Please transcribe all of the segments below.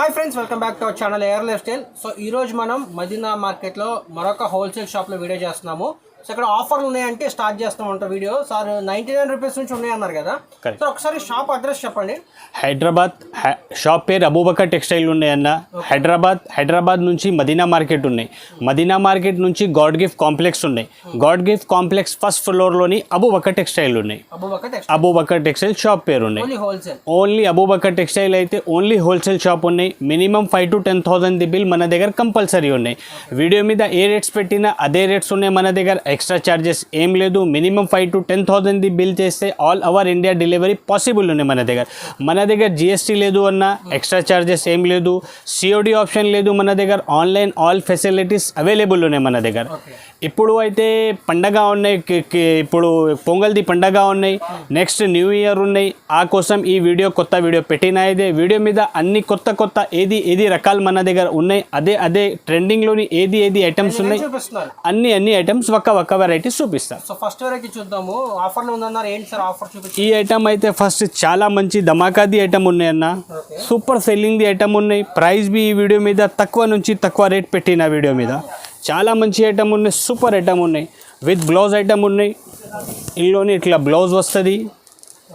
Hi friends welcome back to our channel air lifestyle so ఈ రోజు మనం మదీనా మార్కెట్లో మరొక హోల్సేల్ షాప్లో వీడియో చేస్తున్నాము. సో ఇక్కడ ఆఫర్లు ఉన్నాయంటే స్టార్ట్ చేస్తాం అంట video sir ninety nine rupees నుంచి ఉన్నాయన్నారు కదా. Correct. సో ఒకసారి షాప్ అడ్రస్ చెప్పండి. హైదరాబాద్ షాప్ పేరు అబూబకర్ టెక్స్టైల్ ఉన్నాయి అన్న. హైదరాబాద్ హైదరాబాద్ నుంచి మదీనా మార్కెట్ ఉన్నాయి. మదీనా మార్కెట్ నుంచి గాడ్ గిఫ్ట్ కాంప్లెక్స్ ఉన్నాయి. గాడ్ గిఫ్ట్ కాంప్లెక్స్ ఫస్ట్ ఫ్లోర్లోని అబూబకర్ టెక్స్టైల్ ఉన్నాయి. Abubakar tex Abubakar textile shop పేరు ఉన్నాయి. ఓన్లీ అబూబకర్ టెక్స్టైల్ అయితే ఓన్లీ హోల్సేల్ షాప్ ఉన్నాయి. Minimum five to ten thousand the bill మన దగ్గర కంపల్సరీ ఉన్నాయి. వీడియో మీద ఏ రేట్స్ పెట్టినా అదే రేట్స్ ఉన్నాయి మన దగ్గర. ఎక్స్ట్రా చార్జెస్ ఏం లేదు. Minimum five to ten thousand the bill చేస్తే all over India delivery possible ఉన్నాయి మన దగ్గర. మన దగ్గర జిఎస్టీ లేదు అన్న ఎక్స్ట్రా చార్జెస్ ఏం లేదు. సిఓడి ఆప్షన్ లేదు మన దగ్గర. ఆన్లైన్ ఆల్ ఫెసిలిటీస్ అవైలబుల్ ఉన్నాయి మన దగ్గర. ఇప్పుడు అయితే పండగ ఉన్నాయి. ఇప్పుడు పొంగల్ది పండగ ఉన్నాయి. నెక్స్ట్ న్యూ ఇయర్ ఉన్నాయి. ఆ కోసం ఈ వీడియో కొత్త వీడియో పెట్టిన ఇదే. వీడియో మీద అన్ని కొత్త కొత్త ఏది ఏది రకాలు మన దగ్గర ఉన్నాయి. అదే అదే ట్రెండింగ్లోని ఏది ఏది ఐటమ్స్ ఉన్నాయి. అన్ని అన్ని ఐటమ్స్ ఒక్క ఒక్క వెరైటీస్ చూపిస్తారు. సో ఫస్ట్ వెరైటీ చూద్దాము. ఆఫర్లు ఉందన్నారు. ఏంటి సార్ ఆఫర్ చూపించి ఈ ఐటమ్ అయితే ఫస్ట్ చాలా మంచి ధమాకాది ఐటమ్ ఉన్నాయి అన్న. ఓకే. సూపర్ సెల్లింగ్ది ఐటమ్ ఉన్నాయి. ప్రైస్ బి ఈ వీడియో మీద తక్కువ నుంచి తక్కువ రేట్ పెట్టిన వీడియో మీద. చాలా మంచి ఐటమ్ ఉన్నాయి. సూపర్ ఐటమ్ ఉన్నాయి. విత్ బ్లౌజ్ ఐటమ్ ఉన్నాయి. ఇందులోని ఇట్లా బ్లౌజ్ వస్తుంది.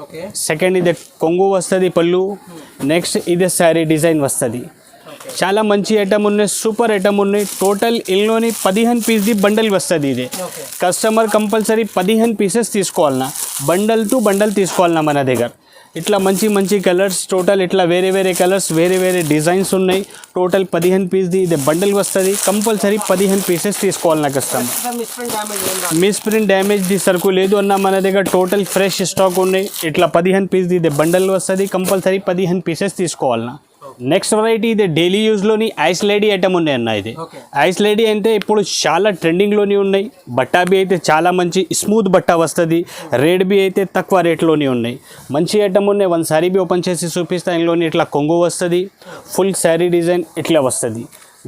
ఓకే. సెకండ్ ఇది కొంగు వస్తుంది పళ్ళు. నెక్స్ట్ ఇది శారీ డిజైన్ వస్తుంది. చాలా మంచి ఐటమ్ ఉన్నాయి సూపర్ ఐటమ్ ఉన్నాయి. టోటల్ ఇందులోని పదిహేను పీస్ది బండల్ వస్తుంది ఇది. ఓకే. కస్టమర్ కంపల్సరీ పదిహేను పీసెస్ తీసుకోవాలన్నా బండల్ టు బండల్ తీసుకోవాలన్నా మన దగ్గర. ఇట్లా మంచి మంచి కలర్స్ టోటల్ ఇట్లా వేరే వేరే కలర్స్ వేరే వేరే డిజైన్స్ ఉన్నాయి. టోటల్ పదిహేను పీస్ది ఇది బండల్ వస్తుంది. కంపల్సరీ పదిహేను పీసెస్ తీసుకోవాలన్నా కస్టమర్ సార్ మిస్ప్రింట్ డ్యామేజ్ ఏం రాదు. మిస్ ప్రింట్ డ్యామేజ్ది సరుకు లేదు అన్న మన దగ్గర. టోటల్ ఫ్రెష్ స్టాక్ ఉన్నాయి. ఇట్లా పదిహేను పీస్ది ఇది బండల్ వస్తుంది. కంపల్సరీ పదిహేను పీసెస్ తీసుకోవాలన్నా. నెక్స్ట్ వెరైటీ ఇది డైలీ యూజ్లోని ఐస్ లేడీ ఐటమ్ ఉన్నాయి అన్న ఇది. ఐస్ లేడీ అంటే ఇప్పుడు చాలా ట్రెండింగ్లోని ఉన్నాయి. బట్టా బి అయితే చాలా మంచి స్మూత్ బట్ట వస్తుంది. రేట్ బి అయితే తక్కువ రేట్లోని ఉన్నాయి. మంచి ఐటమ్ ఉన్నాయి. వన్ శారీ బి ఓపెన్ చేసి చూపిస్తా ఇందులోని ఇట్లా కొంగు వస్తుంది. ఫుల్ శారీ డిజైన్ ఇట్లా వస్తుంది.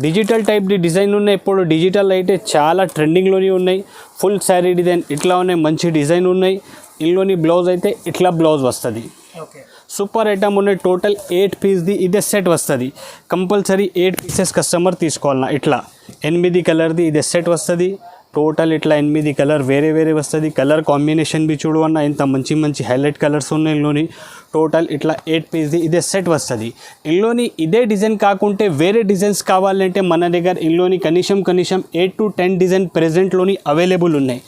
డిజిటల్ టైప్ది డిజైన్ ఉన్నాయి. ఇప్పుడు డిజిటల్ అయితే చాలా ట్రెండింగ్లోని ఉన్నాయి. ఫుల్ శారీ డిజైన్ ఇట్లా ఉన్నాయి. మంచి డిజైన్ ఉన్నాయి. ఇందులోని బ్లౌజ్ అయితే ఇట్లా బ్లౌజ్ వస్తుంది. ఓకే సూపర్ ఐటమ్ ఉన్నాయి. టోటల్ ఎయిట్ పీస్ది ఇదే సెట్ వస్తుంది. కంపల్సరీ ఎయిట్ పీసెస్ కస్టమర్ తీసుకోవాలన్నా ఇట్లా. ఎనిమిది కలర్ది ఇదే సెట్ వస్తుంది. టోటల్ ఇట్లా ఎనిమిది కలర్ వేరే వేరే వస్తుంది. కలర్ కాంబినేషన్ బి చూడు అన్న ఇంత మంచి మంచి హైలైట్ కలర్స్ ఉన్నాయి ఇందులోని. టోటల్ ఇట్లా ఎయిట్ పీస్ది ఇదే సెట్ వస్తుంది. ఇందులోని ఇదే డిజైన్ కాకుంటే వేరే డిజైన్స్ కావాలంటే మన దగ్గర ఇందులోని కనీసం కనీసం ఎయిట్ టు టెన్ డిజైన్ ప్రెజెంట్లోని అవైలబుల్ ఉన్నాయి.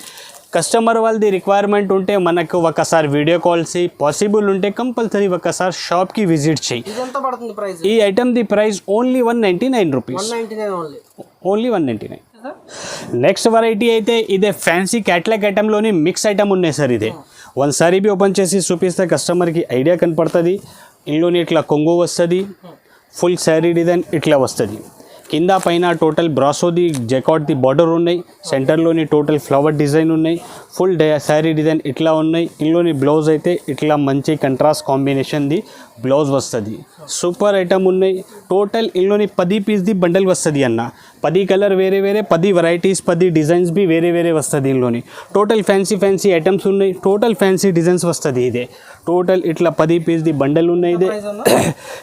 కస్టమర్ వాళ్ళది రిక్వైర్మెంట్ ఉంటే మనకు ఒకసారి వీడియో కాల్స్ పాసిబుల్ ఉంటే కంపల్సరీ ఒకసారి షాప్కి విజిట్ చేయి. ఈ item the price only one ninety nine rupees only only one ninety nine next variety అయితే ఇదే ఫ్యాన్సీ క్యాట్లాగ్ ఐటెంలోని మిక్స్ ఐటమ్ ఉన్నాయి సార్ ఇదే. వన్ సారీ బి ఓపెన్ చేసి చూపిస్తే కస్టమర్కి ఐడియా కనపడుతుంది. ఇందులోని ఇట్లా కొంగు వస్తుంది. ఫుల్ శారీ డిజైన్ ఇట్లా వస్తుంది. కింద పైన టోటల్ బ్రాసోది జెకాట్ది బార్డర్ ఉన్నాయి. సెంటర్లోని టోటల్ ఫ్లవర్ డిజైన్ ఉన్నాయి. ఫుల్ డే శారీ డిజైన్ ఇట్లా ఉన్నాయి. ఇందులోని బ్లౌజ్ అయితే ఇట్లా మంచి కంట్రాస్ట్ కాంబినేషన్ది బ్లౌజ్ వస్తుంది. సూపర్ ఐటమ్ ఉన్నాయి. టోటల్ ఇందులోని పది పీస్ది బండల్ వస్తుంది అన్న. పది కలర్ వేరే వేరే పది వెరైటీస్ పది డిజైన్స్ బి వేరే వేరే వస్తుంది ఇందులోని టోటల్ ఫ్యాన్సీ ఫ్యాన్సీ ఐటమ్స్ ఉన్నాయి. టోటల్ ఫ్యాన్సీ డిజైన్స్ వస్తుంది ఇదే. టోటల్ ఇట్లా పది పీస్ది బండల్ ఉన్నాయి ఇదే.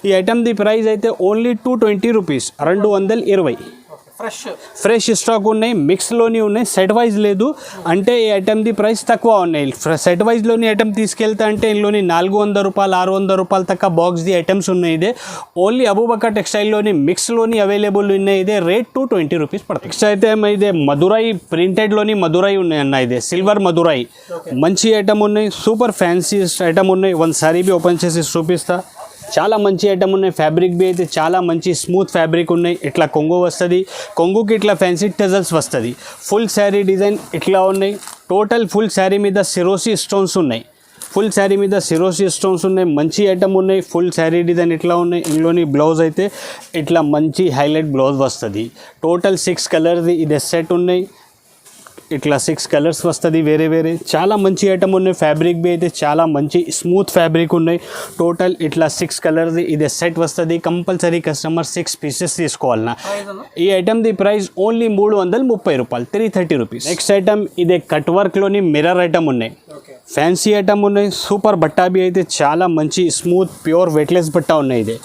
ఈ ఐటమ్ది ప్రైస్ అయితే ఓన్లీ టూ ట్వంటీ రూపీస్ రెండు వందల ఇరవై. ఓకే ఫ్రెష్ ఫ్రెష్ స్టాక్ ఉన్నాయి మిక్స్లోని ఉన్నాయి సెట్ వైజ్ లేదు. అంటే ఈ ఐటమ్ది ప్రైస్ తక్కువ ఉన్నాయి. సెట్ వైజ్లోని ఐటమ్ తీసుకెళ్తా అంటే ఇందులోని నాలుగు వందల రూపాయలు ఆరు వందల రూపాయల తక్కువ బాక్స్ది ఐటమ్స్ ఉన్నాయి ఇదే. ఓన్లీ అబూబకర్ టెక్స్టైల్లోని మిక్స్లోని అవైలబుల్ ఉన్నాయి ఇదే. రేట్ టూ ట్వంటీ రూపీస్ పడుతుంది. నెక్స్ట్ అయితే ఇదే మధురై ప్రింటెడ్లోని మధురై ఉన్నాయి అన్న ఇదే. సిల్వర్ మధురై. మంచి ఐటమ్ ఉన్నాయి సూపర్ ఫ్యాన్సీ ఐటమ్ ఉన్నాయి. వన్ సారీ బి ఓపెన్ చేసి చూపిస్తా. చాలా మంచి ఐటమ్ ఉన్నాయి. ఫ్యాబ్రిక్ బి అయితే చాలా మంచి స్మూత్ ఫ్యాబ్రిక్ ఉన్నాయి. ఇట్లా కొంగు వస్తుంది. కొంగుకి ఇట్లా ఫ్యాన్సీ టెజల్స్ వస్తుంది. ఫుల్ శారీ డిజైన్ ఇట్లా ఉన్నాయి. టోటల్ ఫుల్ శారీ మీద సిరోసి స్టోన్స్ ఉన్నాయి. ఫుల్ శారీ మీద సిరోసి స్టోన్స్ ఉన్నాయి. మంచి ఐటమ్ ఉన్నాయి. ఫుల్ శారీ డిజైన్ ఇట్లా ఉన్నాయి. ఇందులోని బ్లౌజ్ అయితే ఇట్లా మంచి హైలైట్ బ్లౌజ్ వస్తుంది. టోటల్ సిక్స్ కలర్ది ఇది సెట్ ఉన్నాయి. ఇట్లా సిక్స్ కలర్స్ వస్తుంది వేరే వేరే. చాలా మంచి ఐటమ్ ఉన్నాయి. ఫ్యాబ్రిక్ బి అయితే చాలా మంచి స్మూత్ ఫ్యాబ్రిక్ ఉన్నాయి. టోటల్ ఇట్లా సిక్స్ కలర్ది ఇది సెట్ వస్తుంది. కంపల్సరీ కస్టమర్ సిక్స్ పీసెస్ తీసుకోవాలన్నా. ఈ ఐటమ్ది ప్రైస్ ఓన్లీ మూడు వందల ముప్పై రూపాయలు three thirty rupees next item ఇదే కట్ వర్క్లోని మిర్రర్ ఐటమ్ ఉన్నాయి. ఫ్యాన్సీ ఐటమ్ ఉన్నాయి. సూపర్ బట్టా బి అయితే చాలా మంచి స్మూత్ ప్యూర్ వెట్లెస్ బట్ట ఉన్నాయి ఇది.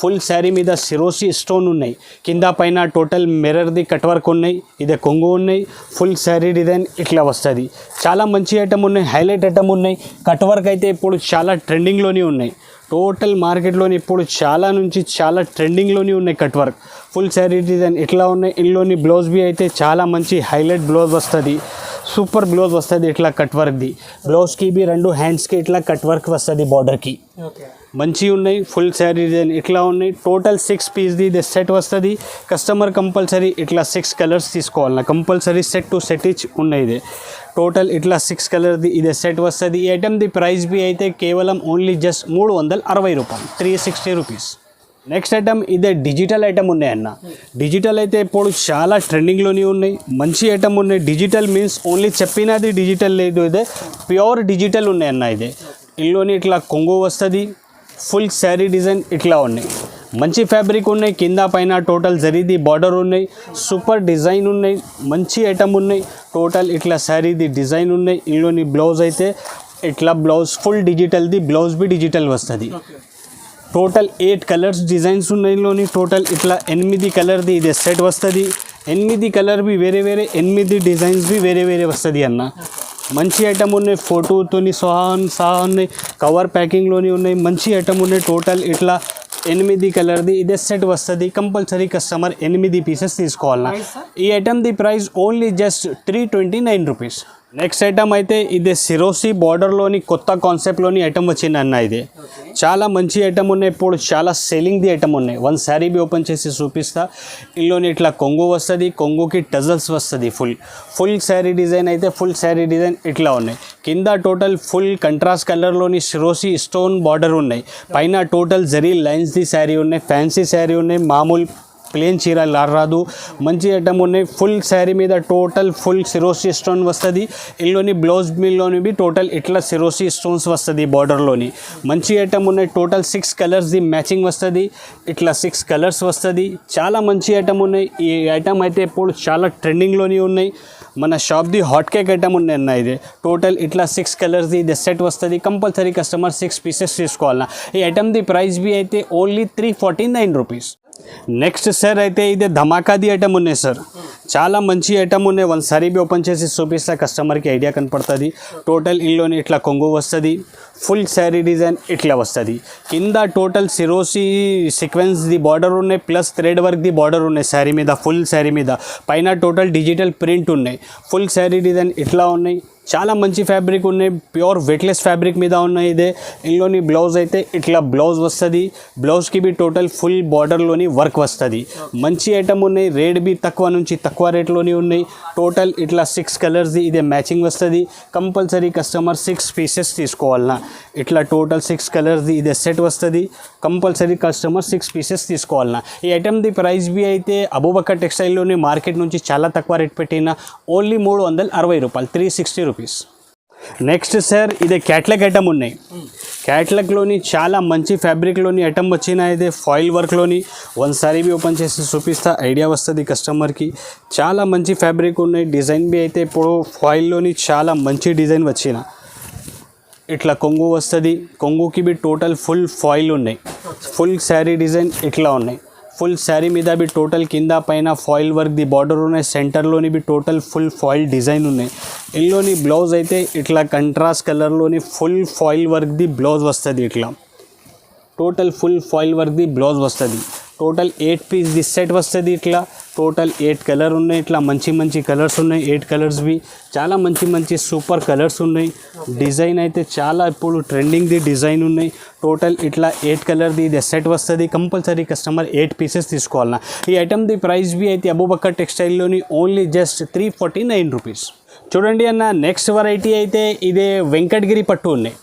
ఫుల్ శారీ మీద సిరోసి స్టోన్ ఉన్నాయి. కింద పైన టోటల్ మిర్రర్ది కట్ వర్క్ ఉన్నాయి. ఇదే కొంగు ఉన్నాయి. ఫుల్ శారీ డిజైన్ ఇట్లా వస్తుంది. చాలా మంచి ఐటమ్ ఉన్నాయి. హైలైట్ ఐటమ్ ఉన్నాయి. కట్ వర్క్ అయితే ఇప్పుడు చాలా ట్రెండింగ్లోనే ఉన్నాయి. టోటల్ మార్కెట్లోని ఇప్పుడు చాలా నుంచి చాలా ట్రెండింగ్లోనే ఉన్నాయి cut work. Full sari design ఇట్లా ఉన్నాయి. ఇందులోని బ్లౌజ్ బి అయితే చాలా మంచి హైలైట్ బ్లౌజ్ వస్తుంది. సూపర్ బ్లౌజ్ వస్తుంది ఇట్లా కట్ వర్క్ది. బ్లౌజ్కి బి రెండు హ్యాండ్స్కి ఇట్లా కట్ వర్క్ వస్తుంది బార్డర్కి ఓకే. మంచిగా ఉన్నాయి ఫుల్ శారీ డిజైన్ ఇట్లా ఉన్నాయి. టోటల్ సిక్స్ పీస్ది ఇది సెట్ వస్తుంది. కస్టమర్ కంపల్సరీ ఇట్లా సిక్స్ కలర్స్ తీసుకోవాలి compulsory set to set each ఉన్నాయి ఇది. టోటల్ ఇట్లా సిక్స్ కలర్ది ఇది సెట్ వస్తుంది. ఈ ఐటెంది ప్రైస్ బి అయితే కేవలం ఓన్లీ జస్ట్ మూడు వందల అరవై రూపాయలు. Three sixty rupees next item ఇదే డిజిటల్ ఐటమ్ ఉన్నాయన్న. డిజిటల్ అయితే ఇప్పుడు చాలా ట్రెండింగ్లోనే ఉన్నాయి. మంచి ఐటమ్ ఉన్నాయి. డిజిటల్ మీన్స్ ఓన్లీ చెప్పినది డిజిటల్ లేదు ఇదే. ప్యూర్ డిజిటల్ ఉన్నాయి అన్న ఇది. ఇందులోని ఇట్లా కొంగు వస్తుంది. ఫుల్ శారీ డిజైన్ ఇట్లా ఉన్నాయి. మంచి ఫ్యాబ్రిక్ ఉన్నాయి కింద పైన టోటల్ జరీది బార్డర్ ఉన్నాయి సూపర్ డిజైన్ ఉన్నాయి మంచి ఐటమ్ ఉన్నాయి టోటల్ ఇట్లా శారీది డిజైన్ ఉన్నాయి ఇందులోని బ్లౌజ్ అయితే ఇట్లా బ్లౌజ్ ఫుల్ డిజిటల్ది బ్లౌజ్ బి డిజిటల్ వస్తుంది. టోటల్ ఎయిట్ కలర్స్ డిజైన్స్ ఉన్నాయి ఇందులోని టోటల్ ఇట్లా ఎనిమిది కలర్ది ఇది సెట్ వస్తుంది. ఎనిమిది కలర్ బి వేరే వేరే ఎనిమిది డిజైన్స్ బి వేరే వేరే వస్తుంది అన్న. మంచి ఐటమ్ ఉన్నాయి ఫోటోతోని సహా సహా ఉన్నాయి కవర్ ప్యాకింగ్లోని ఉన్నాయి మంచి ఐటమ్ ఉన్నాయి టోటల్ ఇట్లా ఎనిమిది కలర్ది ఇదే సెట్ వస్తుంది కంపల్సరీ కస్టమర్ ఎనిమిది పీసెస్ sir? ఈ ఐటమ్ది price only just three twenty nine rupees next item అయితే ఇదే సిరోసి బార్డర్లోని కొత్త కాన్సెప్ట్లోని ఐటమ్ వచ్చింది అన్న ఇది. చాలా మంచి ఐటమ్ ఉన్నాయి. ఇప్పుడు చాలా సెల్లింగ్ది ఐటమ్ ఉన్నాయి. వన్ శారీ బి ఓపెన్ చేసి చూపిస్తా. ఇందులోని ఇట్లా కొంగు వస్తుంది. కొంగుకి టజల్స్ వస్తుంది ఫుల్ ఫుల్ శారీ డిజైన్ అయితే ఫుల్ శారీ డిజైన్ ఇట్లా ఉన్నాయి. కింద టోటల్ ఫుల్ కంట్రాస్ట్ కలర్లోని సిరోసి స్టోన్ బార్డర్ ఉన్నాయి. పైన టోటల్ జరీ లైన్స్ది శారీ ఉన్నాయి. ఫ్యాన్సీ శారీ ఉన్నాయి. మామూలు ప్లేన్ చీర లా రాదు మంచి ఐటమ్ ఉన్నాయి. ఫుల్ శారీ మీద టోటల్ ఫుల్ సిరోసి స్టోన్ వస్తుంది. ఇందులోని బ్లౌజ్ మిల్లోని బి టోటల్ ఇట్లా సిరోసి స్టోన్స్ వస్తుంది బార్డర్లోని మంచి ఐటమ్ ఉన్నాయి. టోటల్ సిక్స్ కలర్స్ది మ్యాచింగ్ వస్తుంది. ఇట్లా సిక్స్ కలర్స్ వస్తుంది. చాలా మంచి ఐటమ్ ఉన్నాయి. ఈ ఐటమ్ అయితే ఇప్పుడు చాలా ట్రెండింగ్లోని ఉన్నాయి. మన షాప్ది హాట్ కేక్ ఐటమ్ ఉన్నాయి అన్న ఇది. టోటల్ ఇట్లా సిక్స్ కలర్స్ది ఇది సెట్ వస్తుంది. కంపల్సరీ కస్టమర్ సిక్స్ పీసెస్ తీసుకోవాలన్నా. ఈ ఐటమ్ది ప్రైస్ బి అయితే only three forty nine rupees. Next sir అయితే ఇది ధమాకాది ఐటమ్ ఉన్నాయి సార్ చాలా మంచి ఐటమ్ ఉన్నాయి. వన్ బి ఓపెన్ చేసి చూపిస్తే కస్టమర్కి ఐడియా కనపడుతుంది. టోటల్ ఇల్లుని ఇట్లా కొంగు వస్తుంది. ఫుల్ శారీ డిజైన్ ఇట్లా వస్తుంది. కింద టోటల్ సిరోసి సీక్వెన్స్ ది బార్డర్ ఉన్నాయి ప్లస్ థ్రెడ్ వర్క్ ది బార్డర్ ఉన్నాయి శారీ మీద ఫుల్ శారీ మీద. పైన టోటల్ డిజిటల్ ప్రింట్ ఉన్నాయి. ఫుల్ శారీ డిజైన్ ఇట్లా ఉన్నాయి. చాలా మంచి ఫ్యాబ్రిక్ ఉన్నాయి. ప్యూర్ వెట్లెస్ ఫ్యాబ్రిక్ మీద ఉన్నాయి ఇదే. ఇందులోని బ్లౌజ్ అయితే ఇట్లా బ్లౌజ్ వస్తుంది. బ్లౌజ్కి బి టోటల్ ఫుల్ బార్డర్లోని వర్క్ వస్తుంది. మంచి ఐటమ్ ఉన్నాయి. రేట్ బి తక్కువ నుంచి తక్కువ రేట్లోని ఉన్నాయి. టోటల్ ఇట్లా సిక్స్ కలర్స్ది ఇదే మ్యాచింగ్ వస్తుంది. కంపల్సరీ కస్టమర్ సిక్స్ పీసెస్ తీసుకోవాలన్నా. ఇట్లా టోటల్ సిక్స్ కలర్స్ది ఇదే సెట్ వస్తుంది. కంపల్సరీ కస్టమర్ సిక్స్ పీసెస్ తీసుకోవాలన్న. ఈ ఐటెంది ప్రైస్ బి అయితే అబూబక్క టెక్స్టైల్లోని మార్కెట్ నుంచి చాలా తక్కువ రేట్ పెట్టిన ఓన్లీ మూడు వందల అరవై రూపాయలు three sixty rupees next sir ఇదే క్యాట్లాగ్ ఐటమ్ ఉన్నాయి. క్యాట్లాగ్లోని చాలా మంచి ఫ్యాబ్రిక్లోని ఐటమ్ వచ్చిన అయితే ఫాయిల్ వర్క్లోని వన్ సారీ బి ఓపెన్ చేసి చూపిస్తా ఐడియా వస్తుంది కస్టమర్కి చాలా మంచి ఫ్యాబ్రిక్ ఉన్నాయి. డిజైన్ బి అయితే ఇప్పుడు ఫాయిల్లోని చాలా మంచి డిజైన్ వచ్చిన. ఇట్లా కొంగు వస్తుంది. కొంగుకి బి టోటల్ ఫుల్ ఫాయిల్ ఉన్నాయి. ఫుల్ శారీ డిజైన్ ఇట్లా ఉన్నాయి. ఫుల్ శారీ మీద బి టోటల్ కింద పైన ఫాయిల్ వర్క్ ది బార్డర్ ఉన్నాయి సెంటర్లోని బి టోటల్ ఫుల్ ఫాయిల్ డిజైన్ ఉన్నాయి. ఇందులోని బ్లౌజ్ అయితే ఇట్లా కంట్రాస్ట్ కలర్లోని ఫుల్ ఫాయిల్ వర్క్ ది బ్లౌజ్ వస్తుంది ఇట్లా. టోటల్ ఫుల్ ఫాయిల్ వర్క్ ది బ్లౌజ్ వస్తుంది. టోటల్ ఎయిట్ పీస్ ది సెట్ వస్తుంది ఇట్లా. టోటల్ ఎయిట్ కలర్ ఉన్నాయి. ఇట్లా మంచి మంచి కలర్స్ ఉన్నాయి. ఎయిట్ కలర్స్వి చాలా మంచి మంచి సూపర్ కలర్స్ ఉన్నాయి. డిజైన్ అయితే చాలా ఇప్పుడు ట్రెండింగ్ది డిజైన్ ఉన్నాయి. టోటల్ ఇట్లా ఎయిట్ కలర్ది ఇది సెట్ వస్తుంది. కంపల్సరీ కస్టమర్ ఎయిట్ పీసెస్ తీసుకోవాలన్నా. ఈ ఐటమ్ది ప్రైస్ బి అయితే Abubakar టెక్స్టైల్లోని only just three forty nine rupees చూడండి అన్న నెక్స్ట్ వెరైటీ అయితే ఇదే వెంకటగిరి పట్టు ఉన్నాయి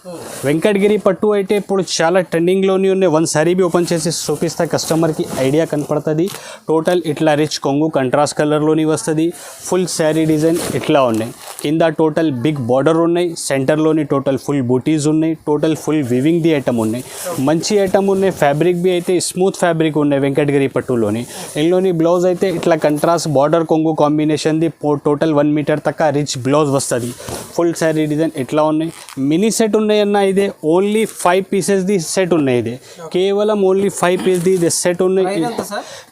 వెంకటగిరి పట్టు అయితే ఇప్పుడు చాలా ట్రెండింగ్లోని ఉన్నాయి. వన్ సారీ బి ఓపెన్ చేసి చూపిస్తే కస్టమర్కి ఐడియా కనపడుతుంది. టోటల్ ఇట్లా రిచ్ కొంగు కంట్రాస్ట్ కలర్లోని వస్తుంది. ఫుల్ శారీ డిజైన్ ఇట్లా ఉన్నాయి. కింద టోటల్ బిగ్ బార్డర్ ఉన్నాయి. సెంటర్లోని టోటల్ ఫుల్ బూటీస్ ఉన్నాయి. టోటల్ ఫుల్ వివింగ్ ది ఐటమ్ ఉన్నాయి. మంచి ఐటమ్ ఉన్నాయి. ఫ్యాబ్రిక్ బి అయితే స్మూత్ ఫ్యాబ్రిక్ ఉన్నాయి వెంకటగిరి పట్టులోని ఇందులోని బ్లౌజ్ అయితే ఇట్లా కంట్రాస్ట్ బార్డర్ కొంగు కాంబినేషన్ది టోటల్ వన్ మీటర్ తక్క రిచ్ రిచ్ బ్లౌజ్ వస్తుంది. ఫుల్ శారీ డిజైన్ ఎట్లా ఉన్నాయి? మినీ సెట్ ఉన్నాయన్న ఇదే. ఓన్లీ ఫైవ్ పీసెస్ది సెట్ ఉన్నాయి ఇది. కేవలం ఓన్లీ ఫైవ్ పీస్ది ఇది సెట్ ఉన్నాయి.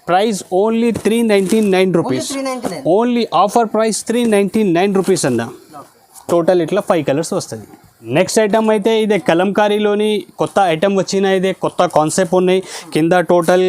Price only three ninety nine rupees only offer price three ninety nine rupees అన్న. టోటల్ ఇట్లా ఫైవ్ కలర్స్ వస్తుంది. నెక్స్ట్ ఐటమ్ అయితే ఇదే కలంకారీలోని కొత్త ఐటమ్ వచ్చిన ఇదే కొత్త కాన్సెప్ట్ ఉన్నాయి. కింద టోటల్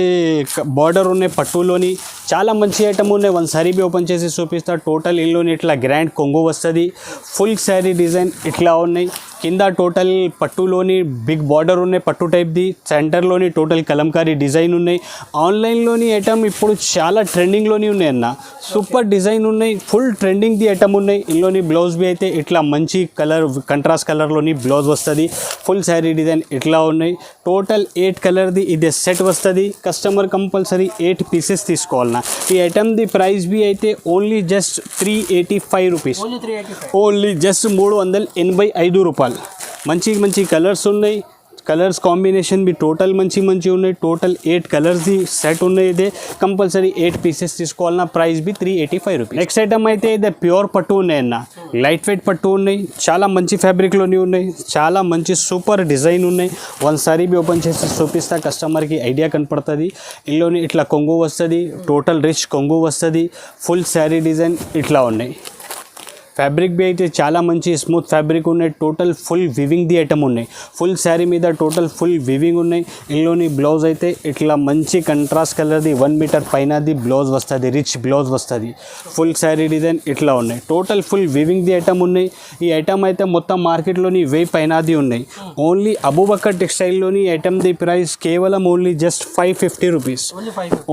బార్డర్ ఉన్నాయి పట్టులోని. చాలా మంచి ఐటమ్ ఉన్నాయి. వన్ సారీ బి ఓపెన్ చేసి చూపిస్తా. టోటల్ ఇల్లుని ఇట్లా గ్రాండ్ కొంగు వస్తుంది. ఫుల్ శారీ డిజైన్ ఇట్లా ఉన్నాయి. కింద టోటల్ పట్టులోని బిగ్ బార్డర్ ఉన్నాయి పట్టు టైప్ది సెంటర్లోని టోటల్ కలంకారీ డిజైన్ ఉన్నాయి. ఆన్లైన్లోని ఐటమ్ ఇప్పుడు చాలా ట్రెండింగ్లోని ఉన్నాయి అన్న. సూపర్ డిజైన్ ఉన్నాయి. ఫుల్ ట్రెండింగ్ది ఐటమ్ ఉన్నాయి. ఇందులోని బ్లౌజ్ బి అయితే ఇట్లా మంచి కలర్ కంట్రాస్ట్ కలర్లోని బ్లౌజ్ వస్తుంది. ఫుల్ శారీ డిజైన్ ఇట్లా ఉన్నాయి. టోటల్ ఎయిట్ కలర్ది ఇదే సెట్ వస్తుంది. కస్టమర్ కంపల్సరీ ఎయిట్ పీసెస్ తీసుకోవాలన్నా. ఈ ఐటమ్ది ప్రైస్ బి అయితే only just three eighty five rupees. Only just మూడు వందల ఎనభై ఐదు రూపాయలు. మంచి మంచి కలర్స్ ఉన్నాయి. కలర్స్ కాంబినేషన్ బి టోటల్ మంచి మంచి ఉన్నాయి. టోటల్ ఎయిట్ కలర్స్ది సెట్ ఉన్నాయి. ఇదే కంపల్సరీ ఎయిట్ పీసెస్ తీసుకోవాలన్న price B three eighty five rupees. Next item అయితే ఇదే ప్యూర్ పట్టు ఉన్నాయి అన్న. లైట్ వెయిట్ పట్టు ఉన్నాయి. చాలా మంచి ఫ్యాబ్రిక్లోని ఉన్నాయి. చాలా మంచి సూపర్ డిజైన్ ఉన్నాయి. వన్ సారీ బి ఓపెన్ చేసి చూపిస్తా. కస్టమర్కి ఐడియా కనపడుతుంది. ఇందులోని ఇట్లా కొంగు వస్తుంది. టోటల్ రిచ్ కొంగు వస్తుంది. ఫుల్ శారీ డిజైన్ ఇట్లా ఉన్నాయి. ఫ్యాబ్రిక్ బి అయితే చాలా మంచి స్మూత్ ఫ్యాబ్రిక్ ఉన్నాయి. టోటల్ ఫుల్ వివింగ్ ది ఐటమ్ ఉన్నాయి. ఫుల్ శారీ మీద టోటల్ ఫుల్ వివింగ్ ఉన్నాయి. ఇందులోని బ్లౌజ్ అయితే ఇట్లా మంచి కంట్రాస్ట్ కలర్ది వన్ మీటర్ పైనది బ్లౌజ్ వస్తుంది రిచ్ బ్లౌజ్ వస్తుంది. ఫుల్ శారీ డిజైన్ ఇట్లా ఉన్నాయి. టోటల్ ఫుల్ వివింగ్ ది ఐటమ్ ఉన్నాయి. ఈ ఐటమ్ అయితే మొత్తం మార్కెట్లోని వెయ్యి పైనది ఉన్నాయి. ఓన్లీ అబూబక్కర్ టెక్స్టైల్లోని ఐటమ్ది ప్రైస్ కేవలం only just five fifty rupees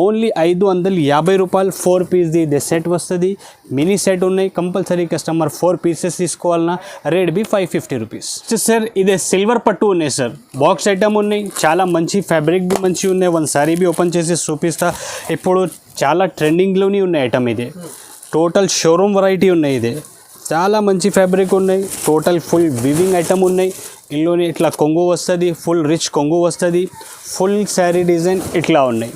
only ఐదు వందల యాభై రూపాయలు ఫోర్ పీస్ది సెట్ వస్తుంది. మినీ సెట్ ఉన్నాయి. కంపల్సరీ కస్టమర్ ఫోర్ పీసెస్ తీసుకోవాలన్నా రేట్ బి ఫైవ్ ఫిఫ్టీ రూపీస్. సార్ ఇదే సిల్వర్ పట్టు ఉన్నాయి సార్ బాక్స్ ఐటమ్ ఉన్నాయి. చాలా మంచి ఫ్యాబ్రిక్ బి మంచి ఉన్నాయి. వన్ సారీ బి ఓపెన్ చేసి చూపిస్తా. ఇప్పుడు చాలా ట్రెండింగ్లోనే ఉన్నాయి ఐటమ్ ఇది. టోటల్ షోరూమ్ వెరైటీ ఉన్నాయి ఇది. చాలా మంచి ఫ్యాబ్రిక్ ఉన్నాయి. టోటల్ ఫుల్ వివింగ్ ఐటమ్ ఉన్నాయి. ఇందులోని ఇట్లా కొంగు వస్తుంది. ఫుల్ రిచ్ కొంగు వస్తుంది. ఫుల్ శారీ డిజైన్ ఇట్లా ఉన్నాయి.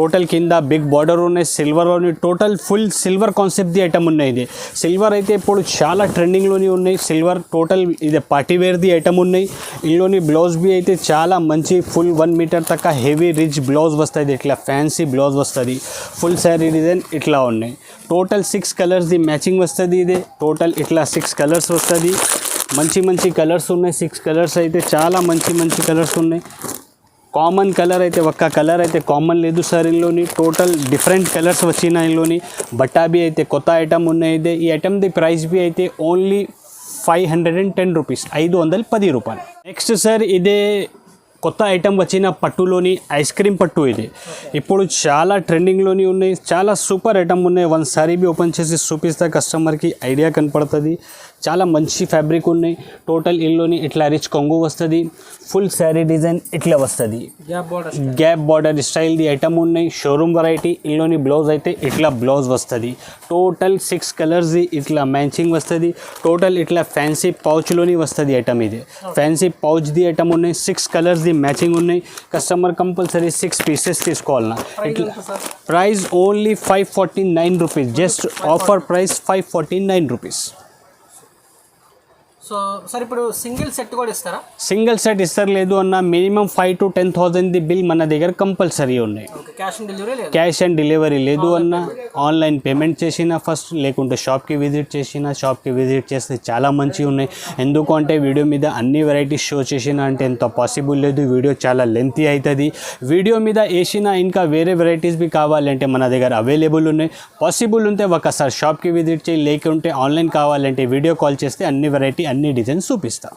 టోటల్ కింద బిగ్ బార్డర్ ఉన్నాయి సిల్వర్లోని టోటల్ ఫుల్ సిల్వర్ కాన్సెప్ట్ది ఐటమ్ ఉన్నాయి ఇది. సిల్వర్ అయితే ఇప్పుడు చాలా ట్రెండింగ్లోని ఉన్నాయి. సిల్వర్ టోటల్ ఇది పార్టీవేర్ది ఐటమ్ ఉన్నాయి. ఇందులోని బ్లౌజ్ బి అయితే చాలా మంచి ఫుల్ వన్ మీటర్ తక్క హెవీ రిచ్ బ్లౌజ్ వస్తుంది. ఇట్లా ఫ్యాన్సీ బ్లౌజ్ వస్తుంది. ఫుల్ శారీ డిజైన్ ఇట్లా ఉన్నాయి. టోటల్ సిక్స్ కలర్స్ది మ్యాచింగ్ వస్తుంది ఇది. టోటల్ ఇట్లా సిక్స్ కలర్స్ వస్తుంది. మంచి మంచి కలర్స్ ఉన్నాయి. సిక్స్ కలర్స్ అయితే చాలా మంచి మంచి కలర్స్ ఉన్నాయి. కామన్ కలర్ అయితే ఒక్క కలర్ అయితే కామన్ లేదు సార్ ఇందులోని. టోటల్ డిఫరెంట్ కలర్స్ వచ్చిన ఇందులోని. బట్టా అయితే కొత్త ఐటమ్ ఉన్నాయి. ఇదే ఈ ఐటమ్ది ప్రైస్ బి అయితే only five hundred and ten rupees ఐదు వందల పది రూపాయలు. నెక్స్ట్ సార్ ఇదే కొత్త ఐటమ్ వచ్చిన పట్టులోని ఐస్ క్రీమ్ పట్టు ఇది. ఇప్పుడు చాలా ట్రెండింగ్లోని ఉన్నాయి. చాలా సూపర్ ఐటమ్ ఉన్నాయి. వన్ సారీ బి ఓపెన్ చేసి చూపిస్తే కస్టమర్కి ఐడియా కనపడుతుంది. చాలా మంచి ఫ్యాబ్రిక్ ఉన్నాయి. టోటల్ ఇల్లుని ఇట్లా రిచ్ కొంగు వస్తుంది. ఫుల్ శారీ డిజైన్ ఇట్లా వస్తుంది. గ్యాప్ బార్డర్ గ్యాప్ బార్డర్ స్టైల్ది ఐటమ్ ఉన్నాయి. షోరూమ్ వెరైటీ ఇందులోని బ్లౌజ్ అయితే ఇట్లా బ్లౌజ్ వస్తుంది. టోటల్ సిక్స్ కలర్స్ది ఇట్లా మ్యాచింగ్ వస్తుంది. టోటల్ ఇట్లా ఫ్యాన్సీ పౌచ్లోని వస్తుంది ఐటమ్ ఇది. ఫ్యాన్సీ పౌచ్ది ఐటమ్ ఉన్నాయి. సిక్స్ కలర్స్ది మ్యాచింగ్ ఉన్నాయి. కస్టమర్ కంపల్సరీ సిక్స్ పీసెస్ తీసుకోవాలన్నా. ఇట్లా sir price only five forty nine rupees just offer price five forty nine rupees so sir ఇప్పుడు సింగిల్ సెట్ కూడా ఇస్తారా? సింగిల్ సెట్ ఇస్తారు లేదు అన్న మినిమం ఫైవ్ టు టెన్ థౌసండ్ది బిల్ మన దగ్గర కంపల్సరీ ఉన్నాయి. క్యాష్ ఆన్ డెలివరీ లేదు? క్యాష్ ఆన్ డెలివరీ లేదు అన్న ఆన్లైన్ పేమెంట్ చేసిన ఫస్ట్ లేకుంటే షాప్కి విజిట్ చేసిన షాప్కి విజిట్ చేస్తే చాలా మంచిగా ఉన్నాయి. ఎందుకు అంటే వీడియో మీద అన్ని వెరైటీస్ షో చేసిన అంటే ఎంత పాసిబుల్ లేదు. వీడియో చాలా లెంతీ అవుతుంది వీడియో మీద వేసిన ఇంకా వేరే వెరైటీస్ బి కావాలంటే మన దగ్గర అవైలబుల్ ఉన్నాయి. పాసిబుల్ ఉంటే ఒకసారి షాప్కి విజిట్ చేయి లేకుంటే ఆన్లైన్ కావాలంటే వీడియో కాల్ చేస్తే అన్ని వెరైటీ అన్ని డిజైన్స్ చూపిస్తా.